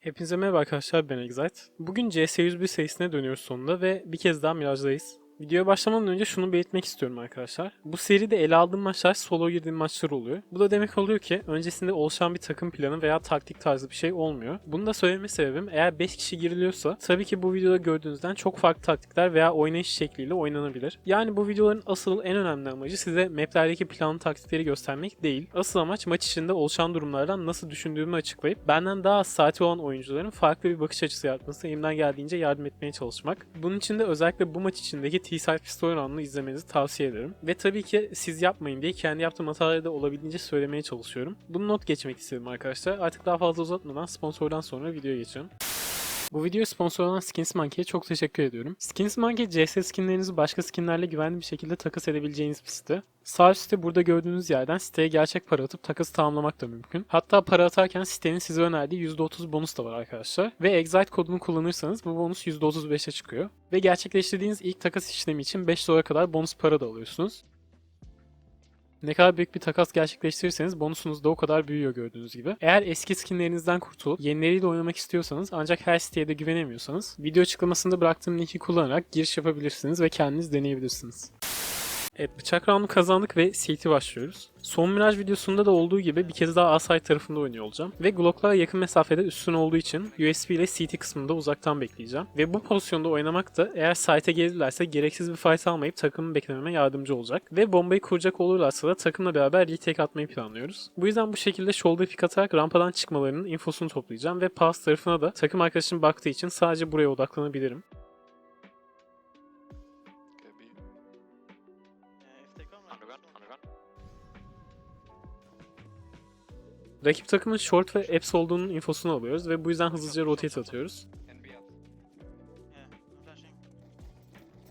Hepinize merhaba arkadaşlar ben Exite. Bugün CS101 serisine dönüyoruz sonunda ve bir kez daha Mirage'dayız. Videoya başlamadan önce şunu belirtmek istiyorum arkadaşlar. Bu seride ele aldığım maçlar solo girdiğim maçlar oluyor. Bu da demek oluyor ki öncesinde oluşan bir takım planı veya taktik tarzı bir şey olmuyor. Bunu da söyleme sebebim eğer 5 kişi giriliyorsa tabii ki bu videoda gördüğünüzden çok farklı taktikler veya oynayış şekliyle oynanabilir. Yani bu videoların asıl en önemli amacı size maplerdeki planlı taktikleri göstermek değil. Asıl amaç maç içinde oluşan durumlardan nasıl düşündüğümü açıklayıp benden daha az saati olan oyuncuların farklı bir bakış açısı yaratmasına elimden geldiğince yardım etmeye çalışmak. Bunun için de özellikle bu maç içindeki T-Side Pistol Run'ını izlemenizi tavsiye ederim. Ve tabii ki siz yapmayın diye kendi yaptığım hataları da olabildiğince söylemeye çalışıyorum. Bunu not geçmek istedim arkadaşlar. Artık daha fazla uzatmadan sponsordan sonra videoya geçelim. Bu videoya sponsor olan Skins Monkey'e çok teşekkür ediyorum. Skins Monkey, CS skinlerinizi başka skinlerle güvenli bir şekilde takas edebileceğiniz bir site. Sağ üstte burada gördüğünüz yerden siteye gerçek para atıp takası tamamlamak da mümkün. Hatta para atarken sitenin size önerdiği %30 bonus da var arkadaşlar. Ve Excite kodunu kullanırsanız bu bonus %35'e çıkıyor. Ve gerçekleştirdiğiniz ilk takas işlemi için 5 dolara kadar bonus para da alıyorsunuz. Ne kadar büyük bir takas gerçekleştirirseniz bonusunuz da o kadar büyüyor gördüğünüz gibi. Eğer eski skinlerinizden kurtulup yenileriyle oynamak istiyorsanız ancak her siteye de güvenemiyorsanız video açıklamasında bıraktığım linki kullanarak giriş yapabilirsiniz ve kendiniz deneyebilirsiniz. Evet bıçak roundu kazandık ve CT başlıyoruz. Son Mirage videosunda da olduğu gibi bir kez daha A-side tarafında oynuyor olacağım. Ve Glock'lar yakın mesafede üstün olduğu için USB ile CT kısmında uzaktan bekleyeceğim. Ve bu pozisyonda oynamak da eğer site'e gelirlerse gereksiz bir fight almayıp takımı beklememe yardımcı olacak. Ve bombayı kuracak olurlarsa da takımla beraber retake atmayı planlıyoruz. Bu yüzden bu şekilde shoulder pick atarak rampadan çıkmalarının infosunu toplayacağım ve pass tarafına da takım arkadaşım baktığı için sadece buraya odaklanabilirim. Rakip takımın short ve apps olduğunun infosunu alıyoruz ve bu yüzden hızlıca rotate atıyoruz.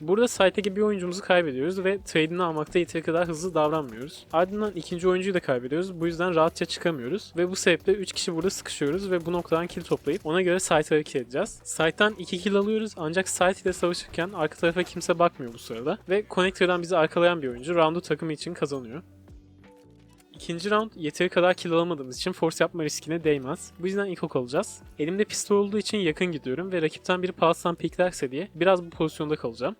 Burada site'deki bir oyuncumuzu kaybediyoruz ve trade'ini almakta yeteri kadar hızlı davranmıyoruz. Ardından ikinci oyuncuyu da kaybediyoruz. Bu yüzden rahatça çıkamıyoruz. Ve bu sebeple 3 kişi burada sıkışıyoruz ve bu noktadan kill toplayıp ona göre site hareket edeceğiz. Site'dan 2 kill alıyoruz ancak site ile savaşırken arka tarafa kimse bakmıyor bu sırada. Ve connector'dan bizi arkalayan bir oyuncu roundu takımı için kazanıyor. İkinci round yeteri kadar kill alamadığımız için force yapma riskine değmez. Bu yüzden ilk ok alacağız. Elimde pistol olduğu için yakın gidiyorum ve rakipten biri paustan piklerse diye biraz bu pozisyonda kalacağım.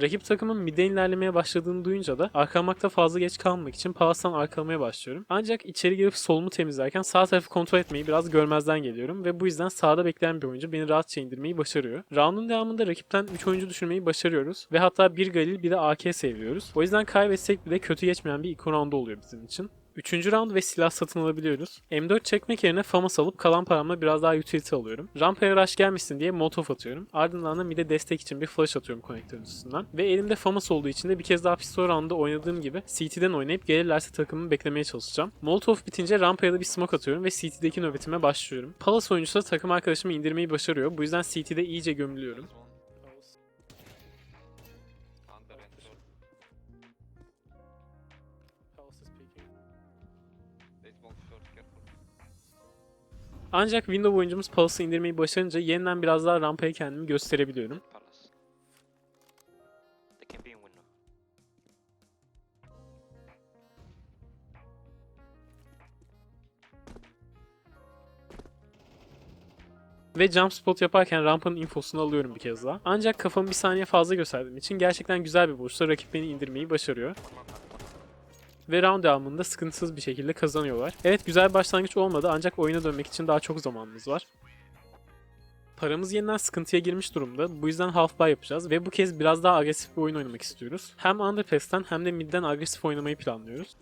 Rakip takımın mid'e ilerlemeye başladığını duyunca da arkamakta fazla geç kalmamak için paustan arkalamaya başlıyorum. Ancak içeri girip solumu temizlerken sağ tarafı kontrol etmeyi biraz görmezden geliyorum ve bu yüzden sağda bekleyen bir oyuncu beni rahatça indirmeyi başarıyor. Round'un devamında rakipten 3 oyuncu düşürmeyi başarıyoruz ve hatta bir Galil bir de AK seviyoruz. O yüzden kaybetsek bile kötü geçmeyen bir ilk round oluyor bizim için. Üçüncü round ve silah satın alabiliyoruz. M4 çekmek yerine FAMAS alıp kalan paramla biraz daha utility alıyorum. Rampaya rush gelmişsin diye molotov atıyorum. Ardından da mid'e destek için bir flash atıyorum konektörün üstünden. Ve elimde FAMAS olduğu için de bir kez daha pistol round'da oynadığım gibi CT'den oynayıp gelirlerse takımımı beklemeye çalışacağım. Molotov bitince rampaya da bir smoke atıyorum ve CT'deki nöbetime başlıyorum. Palace oyuncusu da takım arkadaşımı indirmeyi başarıyor. Bu yüzden CT'de iyice gömülüyorum. Ancak window oyuncumuz Palace'ı indirmeyi başarınca yeniden biraz daha rampaya kendimi gösterebiliyorum. Ve jump spot yaparken rampanın infosunu alıyorum bir kez daha. Ancak kafamı bir saniye fazla gösterdiğim için gerçekten güzel bir vuruşla rakip beni indirmeyi başarıyor. Ve round devamında sıkıntısız bir şekilde kazanıyorlar. Evet güzel bir başlangıç olmadı ancak oyuna dönmek için daha çok zamanımız var. Paramız yeniden sıkıntıya girmiş durumda. Bu yüzden half buy yapacağız ve bu kez biraz daha agresif bir oyun oynamak istiyoruz. Hem underpass'ten hem de midden agresif oynamayı planlıyoruz.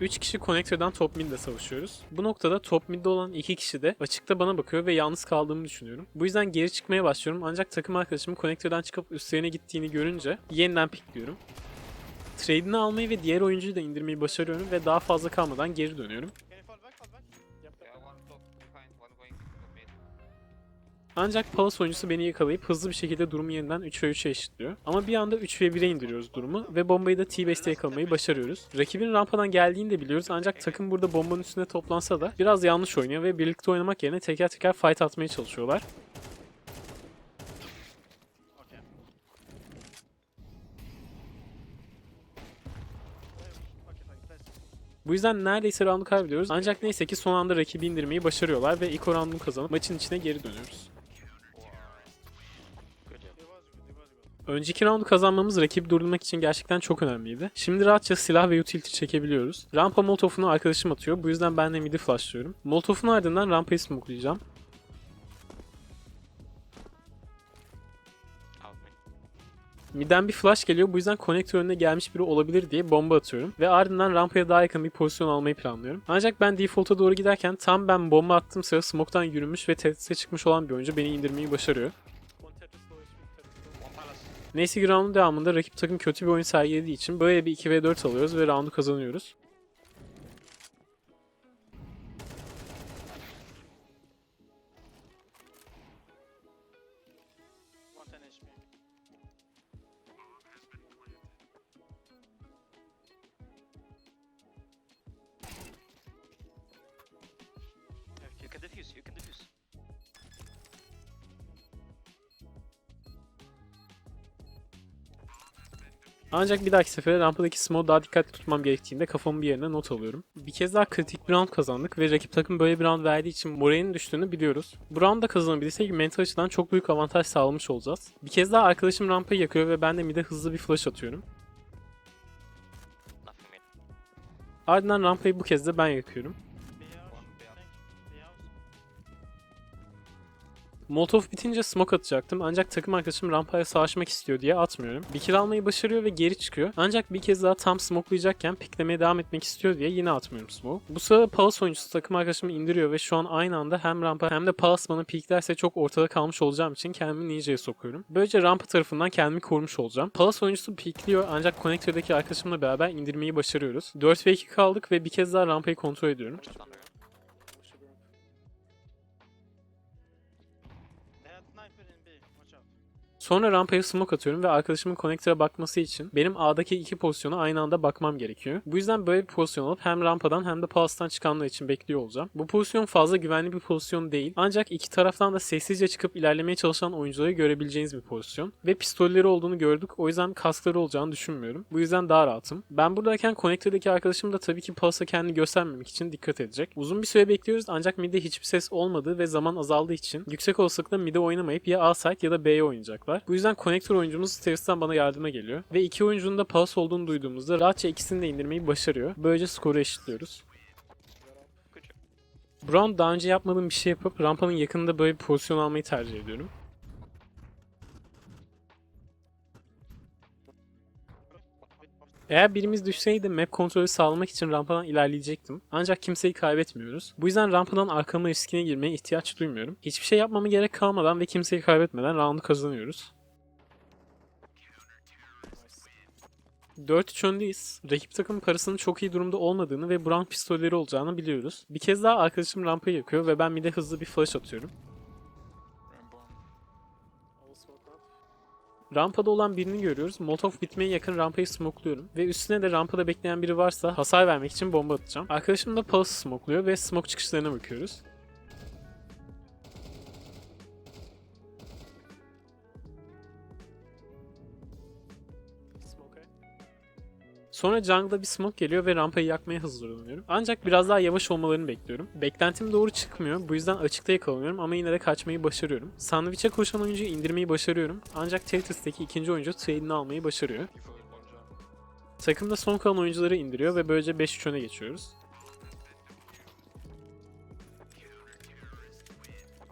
Üç kişi Connector'dan top mid'de savaşıyoruz. Bu noktada top mid'de olan iki kişi de açıkta bana bakıyor ve yalnız kaldığımı düşünüyorum. Bu yüzden geri çıkmaya başlıyorum ancak takım arkadaşımın Connector'dan çıkıp üstlerine gittiğini görünce yeniden pikliyorum. Trade'ini almayı ve diğer oyuncuyu da indirmeyi başarıyorum ve daha fazla kalmadan geri dönüyorum. Ancak Palace oyuncusu beni yakalayıp hızlı bir şekilde durumu yeniden 3 ve 3'e eşitliyor. Ama bir anda 3 ve 1'e indiriyoruz durumu ve bombayı da T-Base'de yakalamayı başarıyoruz. Rakibin rampadan geldiğini de biliyoruz ancak takım burada bombanın üstüne toplansa da biraz yanlış oynuyor ve birlikte oynamak yerine teker teker fight atmaya çalışıyorlar. Bu yüzden neredeyse roundu kaybediyoruz. Ancak neyse ki son anda rakibi indirmeyi başarıyorlar ve ilk roundunu kazanıp maçın içine geri dönüyoruz. Önceki roundu kazanmamız rakibi durdurmak için gerçekten çok önemliydi. Şimdi rahatça silah ve utility çekebiliyoruz. Rampa molotofunu arkadaşım atıyor. Bu yüzden ben de midi flashlıyorum. Molotofun ardından rampayı smokelayacağım. Midden bir flash geliyor. Bu yüzden konektör önüne gelmiş biri olabilir diye bomba atıyorum. Ve ardından rampaya daha yakın bir pozisyon almayı planlıyorum. Ancak ben default'a doğru giderken tam ben bomba attığım sırada smoke'tan yürümüş ve tetris'e çıkmış olan bir oyuncu beni indirmeyi başarıyor. Neyse ki roundun devamında rakip takım kötü bir oyun sergilediği için böyle bir 2v4 alıyoruz ve roundu kazanıyoruz. Ancak bir dahaki sefere rampadaki smoke daha dikkatli tutmam gerektiğinde kafamı bir yerine not alıyorum. Bir kez daha kritik bir round kazandık ve rakip takım böyle bir round verdiği için moralinin düştüğünü biliyoruz. Bu roundda kazanabilirsek mental açıdan çok büyük avantaj sağlamış olacağız. Bir kez daha arkadaşım rampayı yakıyor ve ben de mid'e hızlı bir flash atıyorum. Ardından rampayı bu kez de ben yakıyorum. Molotov bitince smoke atacaktım ancak takım arkadaşım rampaya savaşmak istiyor diye atmıyorum. Bir kill almayı başarıyor ve geri çıkıyor. Ancak bir kez daha tam smokelayacakken piklemeye devam etmek istiyor diye yine atmıyorum smoke. Bu sırada Palace oyuncusu takım arkadaşımı indiriyor ve şu an aynı anda hem rampa hem de Palace bana piklerse çok ortada kalmış olacağım için kendimi ninja'ya sokuyorum. Böylece rampa tarafından kendimi korumuş olacağım. Palace oyuncusu pikliyor ancak konektördeki arkadaşımla beraber indirmeyi başarıyoruz. 4 ve 2 kaldık ve bir kez daha rampayı kontrol ediyorum. Sonra rampaya smoke atıyorum ve arkadaşımın konektöre bakması için benim A'daki iki pozisyona aynı anda bakmam gerekiyor. Bu yüzden böyle bir pozisyon alıp hem rampadan hem de palastan çıkanlar için bekliyor olacağım. Bu pozisyon fazla güvenli bir pozisyon değil. Ancak iki taraftan da sessizce çıkıp ilerlemeye çalışan oyuncuları görebileceğiniz bir pozisyon. Ve pistolleri olduğunu gördük. O yüzden kaskları olacağını düşünmüyorum. Bu yüzden daha rahatım. Ben buradayken konektördeki arkadaşım da tabii ki palasa kendini göstermemek için dikkat edecek. Uzun bir süre bekliyoruz ancak midde hiçbir ses olmadığı ve zaman azaldığı için yüksek olasılıkla midde oynamayıp ya A site ya da B'ye oynayacaklar. Bu yüzden konektör oyuncumuz Stairs'tan bana yardıma geliyor. Ve iki oyuncunun da palas olduğunu duyduğumuzda rahatça ikisini de indirmeyi başarıyor. Böylece skoru eşitliyoruz. Brown daha önce yapmadığım bir şey yapıp rampanın yakınında böyle bir pozisyon almayı tercih ediyorum. Eğer birimiz düşseydi map kontrolü sağlamak için rampadan ilerleyecektim. Ancak kimseyi kaybetmiyoruz. Bu yüzden rampadan arkamı riskine girmeye ihtiyaç duymuyorum. Hiçbir şey yapmama gerek kalmadan ve kimseyi kaybetmeden roundu kazanıyoruz. 4-3 öndeyiz. Rakip takım parasının çok iyi durumda olmadığını ve Brown pistolleri olacağını biliyoruz. Bir kez daha arkadaşım rampayı yakıyor ve ben bir de hızlı bir flash atıyorum. Rampada olan birini görüyoruz. Molotov bitmeye yakın rampayı smokluyorum. Ve üstüne de rampada bekleyen biri varsa hasar vermek için bomba atacağım. Arkadaşım da Pulse smokluyor ve smoke çıkışlarına bakıyoruz. Sonra jungle'da bir smoke geliyor ve rampayı yakmaya hazırlanıyorum. Ancak biraz daha yavaş olmalarını bekliyorum. Beklentim doğru çıkmıyor. Bu yüzden açıkta yakalanıyorum ama yine de kaçmayı başarıyorum. Sandviçe koşan oyuncuyu indirmeyi başarıyorum. Ancak Tetris'teki ikinci oyuncu trade'ini almayı başarıyor. Takımda son kalan oyuncuları indiriyor ve böylece 5-3 öne geçiyoruz.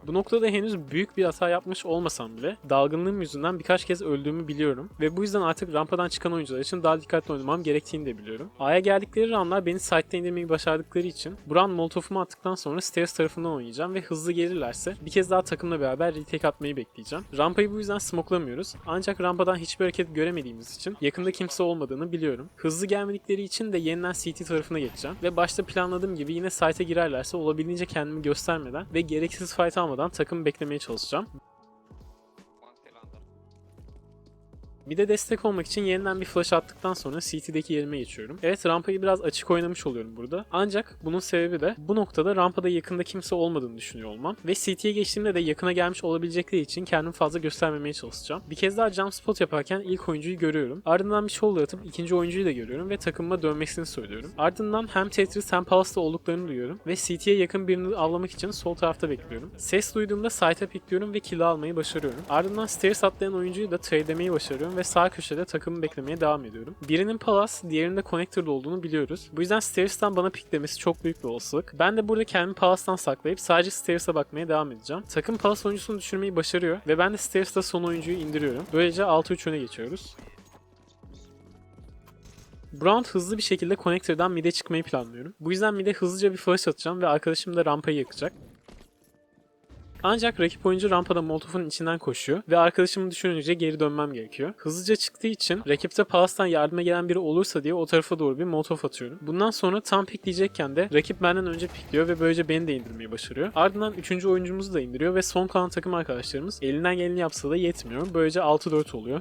Bu noktada henüz büyük bir hata yapmış olmasam bile dalgınlığım yüzünden birkaç kez öldüğümü biliyorum ve bu yüzden artık rampadan çıkan oyuncular için daha dikkatli oynamam gerektiğini de biliyorum. A'ya geldikleri roundlar beni site'de indirmeyi başardıkları için Buran molotofumu attıktan sonra stairs tarafından oynayacağım ve hızlı gelirlerse bir kez daha takımla beraber retake atmayı bekleyeceğim. Rampayı bu yüzden smoklamıyoruz ancak rampadan hiçbir hareket göremediğimiz için yakında kimse olmadığını biliyorum. Hızlı gelmedikleri için de yeniden CT tarafına geçeceğim ve başta planladığım gibi yine site'e girerlerse olabildiğince kendimi göstermeden ve gereksiz fight almadan takımı beklemeye çalışacağım. One still under. Bir de destek olmak için yeniden bir flash attıktan sonra CT'deki yerime geçiyorum. Evet rampayı biraz açık oynamış oluyorum burada. Ancak bunun sebebi de bu noktada rampada yakında kimse olmadığını düşünüyor olmam. Ve CT'ye geçtiğimde de yakına gelmiş olabilecekleri için kendimi fazla göstermemeye çalışacağım. Bir kez daha jump spot yaparken ilk oyuncuyu görüyorum. Ardından bir shoulder atıp ikinci oyuncuyu da görüyorum ve takımıma dönmesini söylüyorum. Ardından hem Tetris hem Pulse'da olduklarını duyuyorum ve CT'ye yakın birini avlamak için sol tarafta bekliyorum. Ses duyduğumda site'a pikliyorum ve kill almayı başarıyorum. Ardından stairs atlayan oyuncuyu da trade'lemeyi başarıyorum ve sağ köşede takımı beklemeye devam ediyorum. Birinin Palace, diğerinin de Connector'da olduğunu biliyoruz. Bu yüzden Stairs'tan bana piklemesi çok büyük bir olasılık. Ben de burada kendimi Palace'tan saklayıp sadece Stairs'a bakmaya devam edeceğim. Takım Palace oyuncusunu düşürmeyi başarıyor ve ben de Stairs'ta son oyuncuyu indiriyorum. Böylece 6-3 öne geçiyoruz. Brown hızlı bir şekilde Connector'dan mid'e çıkmayı planlıyorum. Bu yüzden mid'e hızlıca bir flash atacağım ve arkadaşım da rampayı yakacak. Ancak rakip oyuncu rampada Molotov'un içinden koşuyor ve arkadaşımı düşününce geri dönmem gerekiyor. Hızlıca çıktığı için rakipte Palas'tan yardıma gelen biri olursa diye o tarafa doğru bir Molotov atıyorum. Bundan sonra tam pikleyecekken de rakip benden önce pikliyor ve böylece beni de indirmeyi başarıyor. Ardından 3. oyuncumuzu da indiriyor ve son kalan takım arkadaşlarımız elinden geleni yapsa da yetmiyor. Böylece 6-4 oluyor.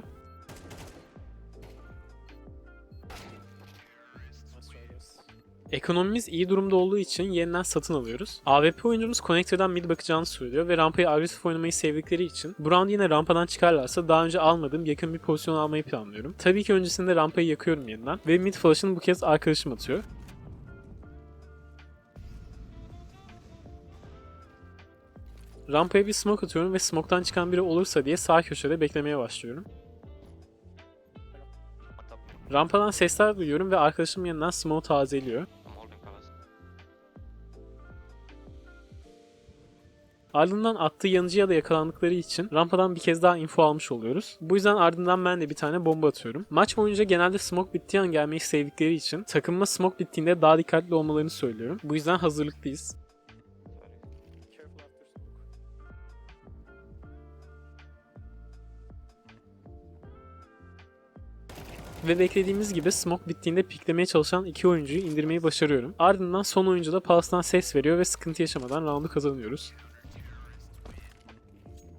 Ekonomimiz iyi durumda olduğu için yeniden satın alıyoruz. AWP oyuncumuz Connector'dan mid bakacağını söylüyor ve rampayı agresif oynamayı sevdikleri için bu round yine rampadan çıkarlarsa daha önce almadığım yakın bir pozisyon almayı planlıyorum. Tabii ki öncesinde rampayı yakıyorum yeniden ve mid flash'ını bu kez arkadaşım atıyor. Rampaya bir smoke atıyorum ve smoke'tan çıkan biri olursa diye sağ köşede beklemeye başlıyorum. Rampadan sesler duyuyorum ve arkadaşım yeniden smoke tazeliyor. Ardından attığı yanıcıya da yakalandıkları için rampadan bir kez daha info almış oluyoruz. Bu yüzden ardından ben de bir tane bomba atıyorum. Maç boyunca genelde smoke bittiği an gelmeyi sevdikleri için takımıma smoke bittiğinde daha dikkatli olmalarını söylüyorum. Bu yüzden hazırlıklıyız. Ve beklediğimiz gibi smoke bittiğinde piklemeye çalışan iki oyuncuyu indirmeyi başarıyorum. Ardından son oyuncu da Pulse'dan ses veriyor ve sıkıntı yaşamadan roundu kazanıyoruz.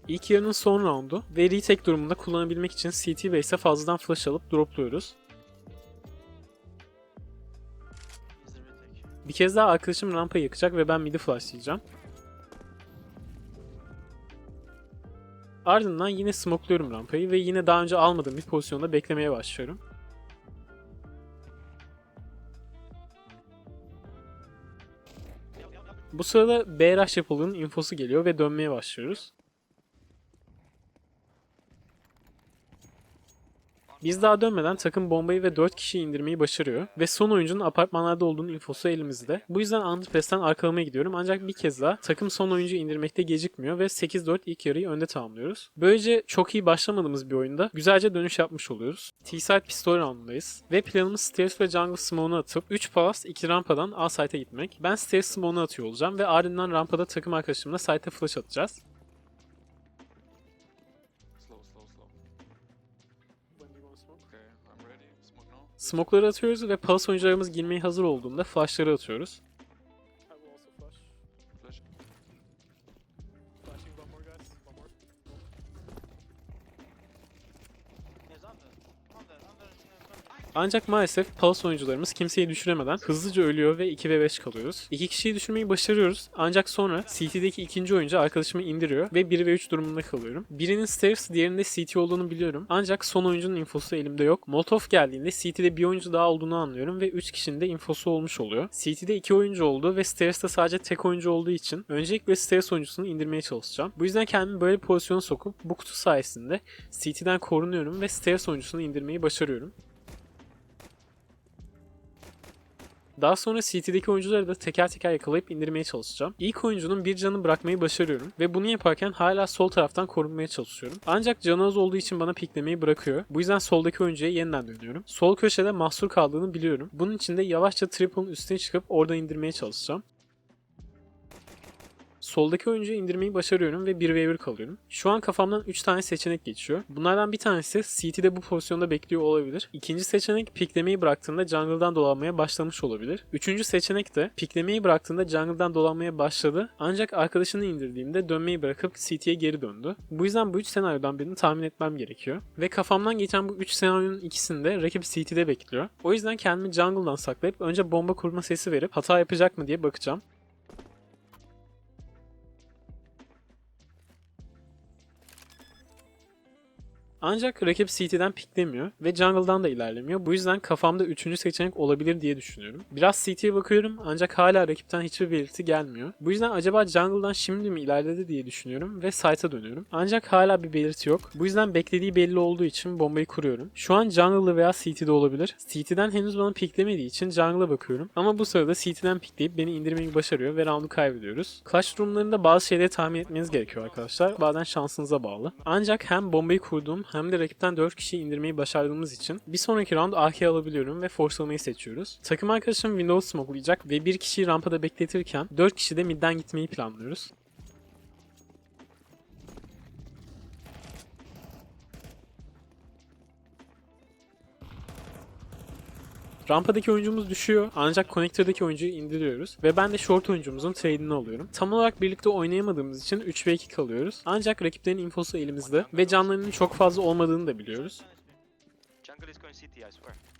İlk yarının son roundu ve retake durumunda kullanabilmek için CT base'e fazladan flash alıp dropluyoruz. Bir kez daha arkadaşım rampayı yakacak ve ben mid'i flashlayacağım. Ardından yine smokluyorum rampayı ve yine daha önce almadığım bir pozisyonda beklemeye başlıyorum. Bu sırada B rush yapıldığının infosu geliyor ve dönmeye başlıyoruz. Biz daha dönmeden takım bombayı ve 4 kişiyi indirmeyi başarıyor ve son oyuncunun apartmanlarda olduğunun infosu elimizde. Bu yüzden Underpass'ten arkalamaya gidiyorum ancak bir kez daha takım son oyuncu indirmekte gecikmiyor ve 8-4 ilk yarıyı önde tamamlıyoruz. Böylece çok iyi başlamadığımız bir oyunda güzelce dönüş yapmış oluyoruz. T-side pistol roundundayız ve planımız stairs ve jungle smoke'unu atıp 3 pass 2 rampadan A site'e gitmek. Ben stairs smoke'unu atıyor olacağım ve ardından rampada takım arkadaşımla site'e flash atacağız. Smoke'ları atıyoruz ve pulse oyuncularımız girmeye hazır olduğunda flash'ları atıyoruz. Ancak maalesef Pulse oyuncularımız kimseyi düşüremeden hızlıca ölüyor ve 2 ve 5 kalıyoruz. İki kişiyi düşürmeyi başarıyoruz ancak sonra CT'deki ikinci oyuncu arkadaşımı indiriyor ve 1 ve 3 durumunda kalıyorum. Birinin Stairs diğerinde CT olduğunu biliyorum ancak son oyuncunun infosu elimde yok. Molotov geldiğinde CT'de bir oyuncu daha olduğunu anlıyorum ve 3 kişinin de infosu olmuş oluyor. CT'de 2 oyuncu oldu ve Stairs'te sadece tek oyuncu olduğu için öncelikle Stairs oyuncusunu indirmeye çalışacağım. Bu yüzden kendimi böyle pozisyona sokup bu kutu sayesinde CT'den korunuyorum ve Stairs oyuncusunu indirmeyi başarıyorum. Daha sonra CT'deki oyuncuları da teker teker yakalayıp indirmeye çalışacağım. İlk oyuncunun bir canı bırakmayı başarıyorum ve bunu yaparken hala sol taraftan korunmaya çalışıyorum. Ancak canı az olduğu için bana piklemeyi bırakıyor. Bu yüzden soldaki oyuncuya yeniden dönüyorum. Sol köşede mahsur kaldığını biliyorum. Bunun için de yavaşça triple'ın üstüne çıkıp oradan indirmeye çalışacağım. Soldaki oyuncuyu indirmeyi başarıyorum ve 1v1 kalıyorum. Şu an kafamdan 3 tane seçenek geçiyor. Bunlardan bir tanesi CT'de bu pozisyonda bekliyor olabilir. İkinci seçenek piklemeyi bıraktığında jungle'dan dolanmaya başlamış olabilir. Üçüncü seçenek de piklemeyi bıraktığında jungle'dan dolanmaya başladı. Ancak arkadaşını indirdiğimde dönmeyi bırakıp CT'ye geri döndü. Bu yüzden bu üç senaryodan birini tahmin etmem gerekiyor. Ve kafamdan geçen bu üç senaryonun ikisinde rakip CT'de bekliyor. O yüzden kendimi jungle'dan saklayıp önce bomba kurma sesi verip hata yapacak mı diye bakacağım. Ancak rakip CT'den piklemiyor ve jungle'dan da ilerlemiyor. Bu yüzden kafamda üçüncü seçenek olabilir diye düşünüyorum. Biraz CT'ye bakıyorum ancak hala rakipten hiçbir belirti gelmiyor. Bu yüzden acaba jungle'dan şimdi mi ilerledi diye düşünüyorum ve site'a dönüyorum. Ancak hala bir belirti yok. Bu yüzden beklediği belli olduğu için bombayı kuruyorum. Şu an jungle'da veya CT'de olabilir. CT'den henüz bana piklemediği için jungle'a bakıyorum. Ama bu sırada CT'den pikleyip beni indirmeyi başarıyor ve round'u kaybediyoruz. Clash durumlarında bazı şeyleri tahmin etmeniz gerekiyor arkadaşlar. Bazen şansınıza bağlı. Ancak hem bombayı kurduğum hem de rakipten 4 kişiyi indirmeyi başardığımız için bir sonraki round AK alabiliyorum ve forcelamayı seçiyoruz. Takım arkadaşım Windows smokelayacak ve bir kişiyi rampada bekletirken 4 kişi de midden gitmeyi planlıyoruz. Rampadaki oyuncumuz düşüyor ancak connector'daki oyuncuyu indiriyoruz ve ben de short oyuncumuzun trade'ini alıyorum. Tam olarak birlikte oynayamadığımız için 3 ve 2 kalıyoruz. Ancak rakiplerin infosu elimizde ve canlarının çok fazla olmadığını da biliyoruz. Jungle is going CT, I swear.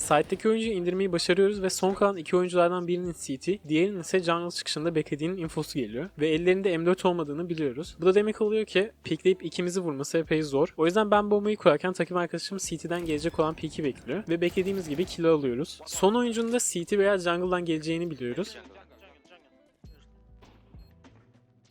Site'deki oyuncuyu indirmeyi başarıyoruz ve son kalan iki oyunculardan birinin CT, diğerinin ise jungle çıkışında beklediğinin infosu geliyor. Ve ellerinde M4 olmadığını biliyoruz. Bu da demek oluyor ki pikleyip ikimizi vurması epey zor. O yüzden ben bombayı kurarken takım arkadaşım CT'den gelecek olan piki bekliyor. Ve beklediğimiz gibi kill alıyoruz. Son oyuncunun da CT veya jungle'dan geleceğini biliyoruz.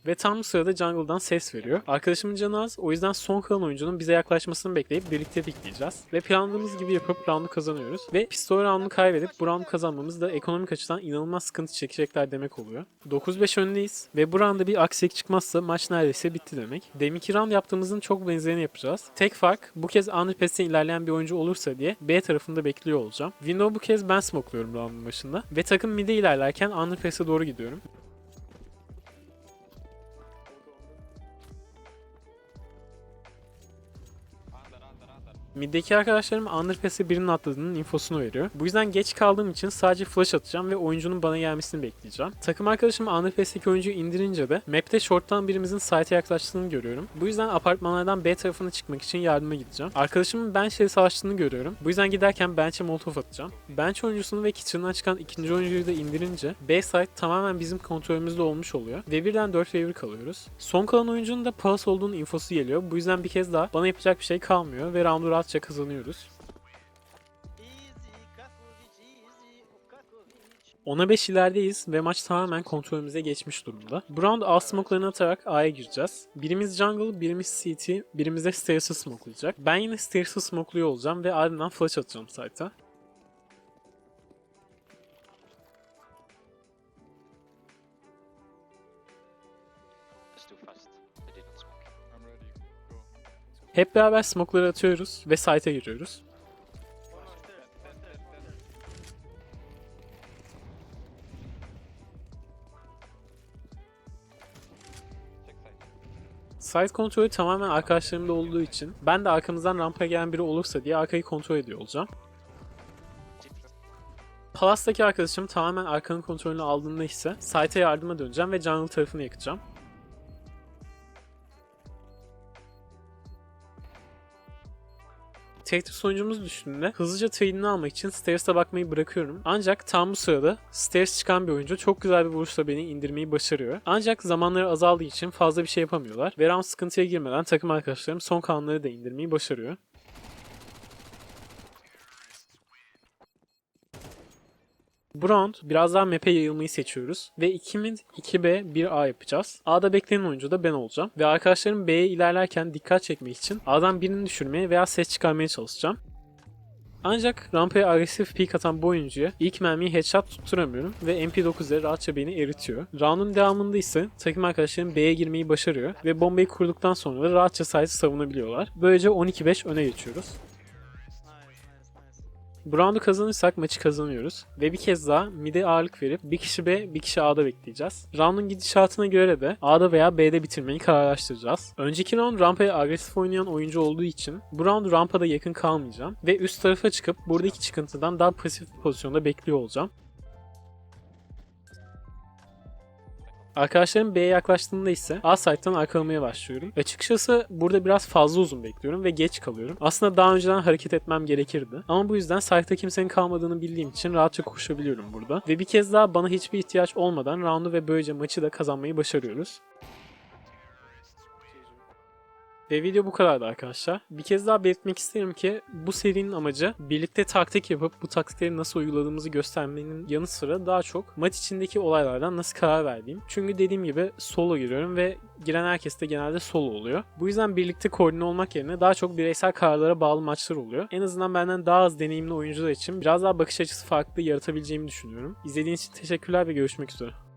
Ve tam bu sırada jungle'dan ses veriyor. Arkadaşımın canı az o yüzden son kalan oyuncunun bize yaklaşmasını bekleyip birlikte pikleyeceğiz. Ve planladığımız gibi yapıp round'u kazanıyoruz. Ve pistol round'u kaybedip bu round'u kazanmamız da ekonomik açıdan inanılmaz sıkıntı çekecekler demek oluyor. 9-5 öndeyiz ve bu roundda bir aksilik çıkmazsa maç neredeyse bitti demek. Deminki round yaptığımızın çok benzerini yapacağız. Tek fark bu kez underpass'e ilerleyen bir oyuncu olursa diye B tarafında bekliyor olacağım. Window bu kez ben smokluyorum round'un başında. Ve takım mid'e ilerlerken underpass'e doğru gidiyorum. Mid'deki arkadaşlarım Underpass'e birinin atladığının infosunu veriyor. Bu yüzden geç kaldığım için sadece flash atacağım ve oyuncunun bana gelmesini bekleyeceğim. Takım arkadaşım Underpass'teki oyuncuyu indirince de map'te short'tan birimizin site'e yaklaştığını görüyorum. Bu yüzden apartmanlardan B tarafına çıkmak için yardıma gideceğim. Arkadaşımın bench savaştığını görüyorum. Bu yüzden giderken bench'e molotof atacağım. Bench oyuncusunu ve kitchen'dan çıkan ikinci oyuncuyu da indirince B site tamamen bizim kontrolümüzde olmuş oluyor. Ve birden 4 ve 1 kalıyoruz. Son kalan oyuncunun da pass olduğunun infosu geliyor. Bu yüzden bir kez daha bana yapacak bir şey kalmıyor ve round'u rahatça kazanıyoruz. Ona 5 ilerideyiz ve maç tamamen kontrolümüze geçmiş durumda. Bu round A smoke'larını atarak A'ya gireceğiz. Birimiz jungle, birimiz CT, birimiz de stairs'ı smoke'layacak. Ben yine stairs'ı smoke'luyor olacağım ve ardından flash atacağım site'a. Too fast. I did not smoke. I'm ready. Hep beraber smoke'ları atıyoruz ve site'a giriyoruz. Site kontrolü tamamen arkadaşlarımda olduğu için ben de arkamızdan rampaya gelen biri olursa diye arkayı kontrol ediyor olacağım. Palas'taki arkadaşım tamamen arkanın kontrolünü aldığında ise site'e yardıma döneceğim ve jungle tarafını yakacağım. Tetris sonucumuz düştüğünde hızlıca trade'ini almak için Stairs'e bakmayı bırakıyorum. Ancak tam bu sırada Stairs çıkan bir oyuncu çok güzel bir vuruşla beni indirmeyi başarıyor. Ancak zamanları azaldığı için fazla bir şey yapamıyorlar. Ve round sıkıntıya girmeden takım arkadaşlarım son kalanları da indirmeyi başarıyor. Bu round biraz daha map'e yayılmayı seçiyoruz ve 2 mid, 2B, 1A yapacağız. A'da beklenen oyuncu da ben olacağım ve arkadaşlarım B'ye ilerlerken dikkat çekmek için A'dan birini düşürmeye veya ses çıkarmaya çalışacağım. Ancak rampaya agresif peek atan bu oyuncuya ilk mermiyi headshot tutturamıyorum ve MP9 ile rahatça beni eritiyor. Round'un devamında ise takım arkadaşlarım B'ye girmeyi başarıyor ve bombayı kurduktan sonra da rahatça site'ı savunabiliyorlar. Böylece 12-5 öne geçiyoruz. Bu roundu kazanırsak maçı kazanıyoruz. Ve bir kez daha mid'e ağırlık verip bir kişi B, bir kişi A'da bekleyeceğiz. Roundun gidişatına göre de A'da veya B'de bitirmeyi kararlaştıracağız. Önceki round rampaya agresif oynayan oyuncu olduğu için bu round rampada yakın kalmayacağım. Ve üst tarafa çıkıp buradaki çıkıntıdan daha pasif bir pozisyonda bekliyor olacağım. Arkadaşlarım B'ye yaklaştığında ise A site'tan arkalamaya başlıyorum. Açıkçası burada biraz fazla uzun bekliyorum ve geç kalıyorum. Aslında daha önceden hareket etmem gerekirdi. Ama bu yüzden site'ta kimsenin kalmadığını bildiğim için rahatça koşabiliyorum burada. Ve bir kez daha bana hiçbir ihtiyaç olmadan roundu ve böylece maçı da kazanmayı başarıyoruz. Ve video bu kadardı arkadaşlar. Bir kez daha belirtmek isterim ki bu serinin amacı birlikte taktik yapıp bu taktikleri nasıl uyguladığımızı göstermenin yanı sıra daha çok maç içindeki olaylardan nasıl karar verdiğim. Çünkü dediğim gibi solo giriyorum ve giren herkes de genelde solo oluyor. Bu yüzden birlikte koordine olmak yerine daha çok bireysel kararlara bağlı maçlar oluyor. En azından benden daha az deneyimli oyuncular için biraz daha bakış açısı farklı yaratabileceğimi düşünüyorum. İzlediğiniz için teşekkürler ve görüşmek üzere.